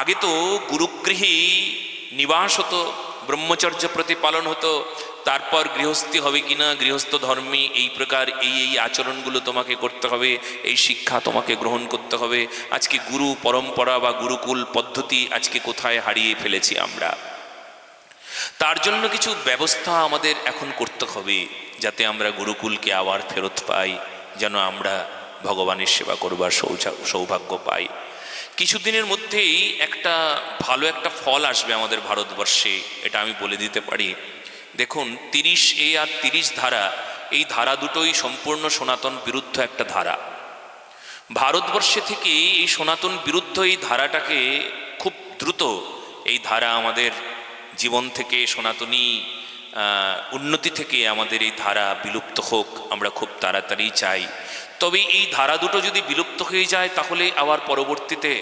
আগে তো গুরুগৃহেই নিবাস হতো, ব্রহ্মচর্য প্রতিপালন হতো, তারপর গৃহস্থী হবে কিনা গৃহস্থ ধর্মী এই প্রকার এই এই আচরণগুলো তোমাকে করতে হবে, এই শিক্ষা তোমাকে গ্রহণ করতে হবে। আজকে গুরু পরম্পরা বা গুরুকুল পদ্ধতি আজকে কোথায় হারিয়ে ফেলেছি আমরা? তার জন্য কিছু ব্যবস্থা আমাদের এখন করতে হবে, যাতে আমরা গুরুকুলকে আবার ফেরত পাই, যেন আমরা ভগবানের সেবা করবার সৌভাগ্য পাই। কিছুদিনের মধ্যেই একটা ভালো একটা ফল আসবে আমাদের ভারতবর্ষে, এটা আমি বলে দিতে পারি। দেখুন, তিরিশ এ আর তিরিশ ধারা, এই ধারা দুটোই সম্পূর্ণ সনাতন বিরুদ্ধ একটা ধারা। ভারতবর্ষে থেকে এই সনাতন বিরুদ্ধ এই ধারাটাকে খুব দ্রুত এই ধারা আমাদের জীবন থেকে সনাতনী উন্নতি থেকে আমাদের এই ধারা বিলুপ্ত হোক, আমরা খুব তাড়াতাড়ি চাই। তবে এই ধারা দুটো যদি বিলুপ্ত হয়ে যায়, তাহলে আবার পরবর্তীতে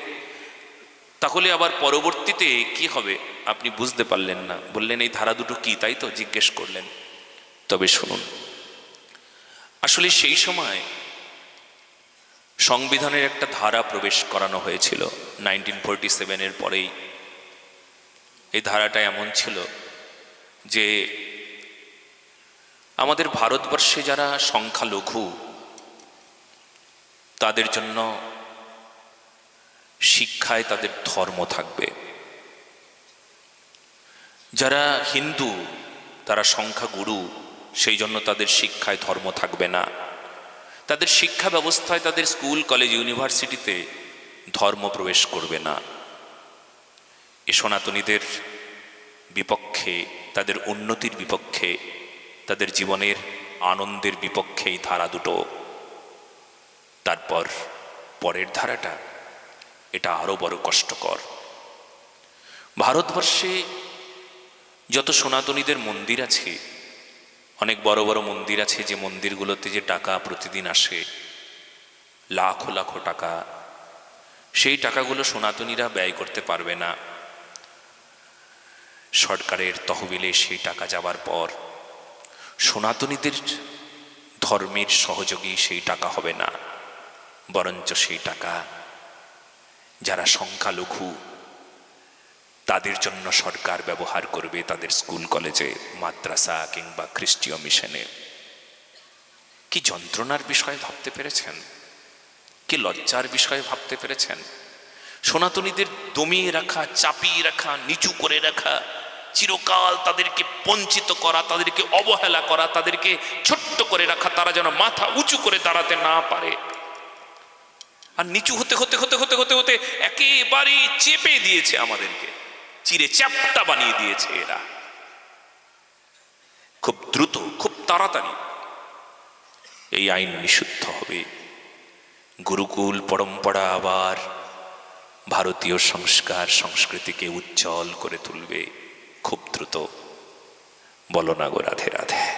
তাহলে আবার পরবর্তীতে কি হবে? আপনি বুঝতে পারলেন না। বললেন, এই ধারা দুটো কি? তাই তো জিজ্ঞেস করলেন। তবে শুনুন, আসলে সেই সময় সংবিধানের একটা ধারা প্রবেশ করানো হয়েছিল নাইনটিন ফোরটি সেভেনের পরেই। এই ধারাটা এমন ছিল যে আমাদের ভারতবর্ষে যারা সংখ্যালঘু, তাদের জন্য শিক্ষায় তাদের ধর্ম থাকবে। যারা হিন্দু, তারা সংখ্যাগুরু সেই জন্য তাদের শিক্ষায় ধর্ম থাকবে না। তাদের শিক্ষা ব্যবস্থায় তাদের স্কুল, কলেজ, ইউনিভার্সিটিতে ধর্ম প্রবেশ করবে না। এ সনাতনীদের বিপক্ষে, তাদের উন্নতির বিপক্ষে, তাদের জীবনের আনন্দের বিপক্ষে এই ধারা দুটো। তারপর পরের ধারাটা এটা আরও বড় কষ্টকর। ভারতবর্ষে যত সনাতনীদের মন্দির আছে, অনেক বড় বড় মন্দির আছে যে মন্দিরগুলোতে যে টাকা প্রতিদিন আসে, লাখো লাখো টাকা, সেই টাকাগুলো সনাতনীরা ব্যয় করতে পারবে না। সরকারের তহবিলে সেই টাকা যাওয়ার পর সনাতনীদের ধর্মের সহযোগী সেই টাকা হবে না, বরঞ্চ সেই টাকা যারা সংখ্যালঘু, তাদের জন্য সরকার ব্যবহার করবে তাদের স্কুল, কলেজে, মাদ্রাসা কিংবা খ্রিস্টীয় মিশনে। কি যন্ত্রণার বিষয় ভাবতে পেরেছেন? কি লজ্জার বিষয় ভাবতে পেরেছেন? সনাতনীদের দমিয়ে রাখা, চাপিয়ে রাখা, নিচু করে রাখা, চিরকাল তাদেরকে বঞ্চিত করা, তাদেরকে অবহেলা করা, তাদেরকে ছোট্ট করে রাখা, তারা যেন মাথা উঁচু করে দাঁড়াতে না পারে। আর নিচু হতে হতে হতে হতে হতে হতে একেবারে চেপে দিয়েছে আমাদেরকে। চিরে চ্যাপটা বানিয়ে দিয়েছে এরা। খুব দ্রুত, খুব তাড়াতাড়ি এই আইন নিষিদ্ধ হবে। গুরুকুল পরম্পরা আবার ভারতীয় সংস্কার সংস্কৃতিকে উজ্জ্বল করে তুলবে। খুব দ্রুত। বলো না গো রাধে রাধে।